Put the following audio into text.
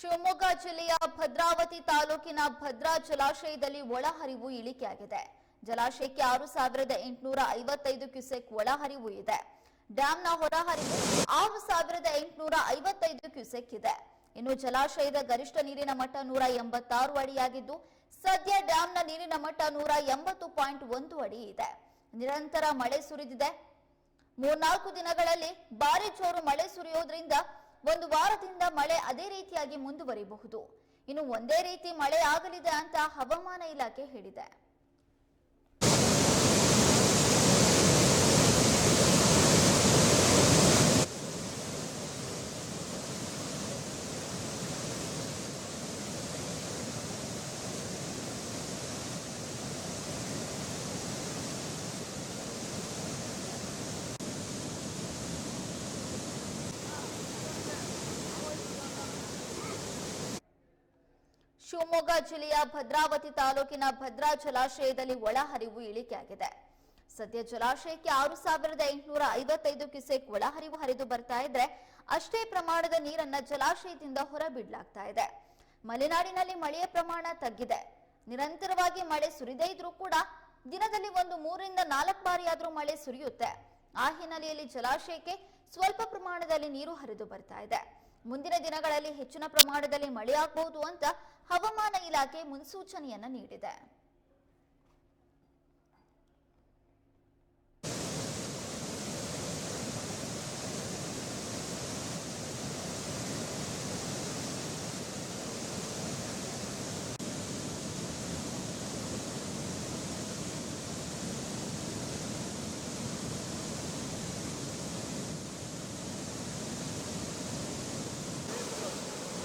ಶಿವಮೊಗ್ಗ ಜಿಲ್ಲೆಯ ಭದ್ರಾವತಿ ತಾಲೂಕಿನ ಭದ್ರಾ ಜಲಾಶಯದಲ್ಲಿ ಒಳಹರಿವು ಇಳಿಕೆಯಾಗಿದೆ. ಜಲಾಶಯಕ್ಕೆ ಆರು ಸಾವಿರದ ಎಂಟುನೂರ ಐವತ್ತೈದು ಕ್ಯೂಸೆಕ್ ಒಳಹರಿವು ಇದೆ. ಡ್ಯಾಂನ ಹೊರಹರಿವು ಆರು ಸಾವಿರದ ಎಂಟುನೂರ ಐವತ್ತೈದು ಕ್ಯೂಸೆಕ್ ಇದೆ. ಇನ್ನು ಜಲಾಶಯದ ಗರಿಷ್ಠ ನೀರಿನ ಮಟ್ಟ ನೂರ ಎಂಬತ್ತಾರು ಅಡಿಯಾಗಿದ್ದು, ಸದ್ಯ ಡ್ಯಾಂನ ನೀರಿನ ಮಟ್ಟ ನೂರ ಎಂಬತ್ತು ಪಾಯಿಂಟ್ ಒಂದು ಅಡಿ ಇದೆ. ನಿರಂತರ ಮಳೆ ಸುರಿದಿದೆ. ಮೂರ್ನಾಲ್ಕು ದಿನಗಳಲ್ಲಿ ಭಾರಿ ಜೋರು ಮಳೆ ಸುರಿಯೋದ್ರಿಂದ ಒಂದು ವಾರದಿಂದ ಮಳೆ ಅದೇ ರೀತಿಯಾಗಿ ಮುಂದುವರಿಬಹುದು. ಇನ್ನು ಒಂದೇ ರೀತಿ ಮಳೆ ಆಗಲಿದೆ ಅಂತ ಹವಾಮಾನ ಇಲಾಖೆ ಹೇಳಿದೆ. ಶಿವಮೊಗ್ಗ ಜಿಲ್ಲೆಯ ಭದ್ರಾವತಿ ತಾಲೂಕಿನ ಭದ್ರಾ ಜಲಾಶಯದಲ್ಲಿ ಒಳಹರಿವು ಇಳಿಕೆಯಾಗಿದೆ. ಸದ್ಯ ಜಲಾಶಯಕ್ಕೆ ಆರು ಸಾವಿರದ ಎಂಟುನೂರ ಐವತ್ತೈದು ಕ್ಯೂಸೆಕ್ ಒಳಹರಿವು ಹರಿದು ಬರ್ತಾ ಇದ್ರೆ ಅಷ್ಟೇ ಪ್ರಮಾಣದ ನೀರನ್ನ ಜಲಾಶಯದಿಂದ ಹೊರಬಿಡಲಾಗ್ತಾ ಇದೆ. ಮಲೆನಾಡಿನಲ್ಲಿ ಮಳೆಯ ಪ್ರಮಾಣ ತಗ್ಗಿದೆ. ನಿರಂತರವಾಗಿ ಮಳೆ ಸುರಿದೇ ಇದ್ರೂ ಕೂಡ ದಿನದಲ್ಲಿ ಒಂದು ಮೂರರಿಂದ ನಾಲ್ಕು ಬಾರಿ ಮಳೆ ಸುರಿಯುತ್ತೆ. ಆ ಹಿನ್ನೆಲೆಯಲ್ಲಿ ಜಲಾಶಯಕ್ಕೆ ಸ್ವಲ್ಪ ಪ್ರಮಾಣದಲ್ಲಿ ನೀರು ಹರಿದು ಬರ್ತಾ ಇದೆ. ಮುಂದಿನ ದಿನಗಳಲ್ಲಿ ಹೆಚ್ಚಿನ ಪ್ರಮಾಣದಲ್ಲಿ ಮಳೆಯಾಗಬಹುದು ಅಂತ ಹವಾಮಾನ ಇಲಾಖೆ ಮುನ್ಸೂಚನೆಯನ್ನು ನೀಡಿದೆ.